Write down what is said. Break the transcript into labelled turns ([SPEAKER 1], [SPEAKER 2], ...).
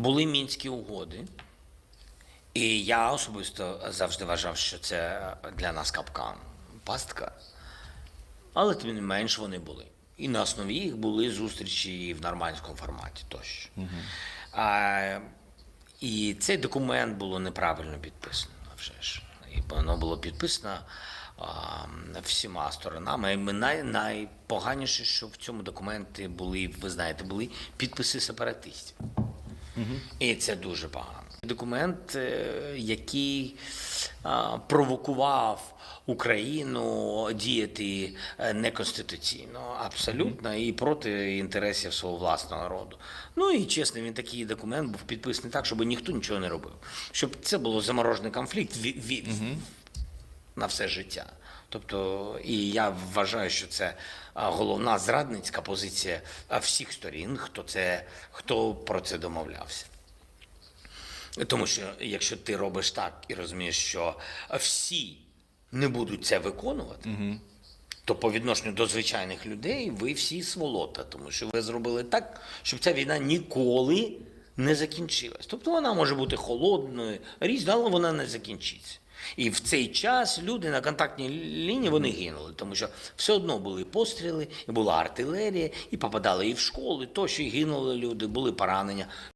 [SPEAKER 1] Були мінські угоди, і я особисто завжди вважав, що це для нас капкан, пастка. Але тим не менш вони були. І на основі їх були зустрічі в нормандському форматі тощо. А, і цей документ було неправильно підписано вже ж. І воно було підписано а, всіма сторонами. І ми най, найпоганіше, що в цьому документі були, ви знаєте, були підписи сепаратистів. І це дуже погано. Документ, е, який провокував Україну діяти е, неконституційно, абсолютно, і проти інтересів свого власного народу. Ну і чесно, він такий документ був підписаний так, щоб ніхто нічого не робив. Щоб це було заморожений конфлікт на все життя. Тобто, і я вважаю, що це головна зрадницька позиція всіх сторін, хто це хто про це домовлявся. Тому що якщо ти робиш так і розумієш, що всі не будуть це виконувати, то по відношенню до звичайних людей ви всі сволота, тому що ви зробили так, щоб ця війна ніколи не закінчилась. Тобто вона може бути холодною, різною, але вона не закінчиться. І в цей час люди на контактній лінії вони гинули, тому що все одно були постріли, і була артилерія, і попадали і в школи, тощо і гинули люди, були поранення.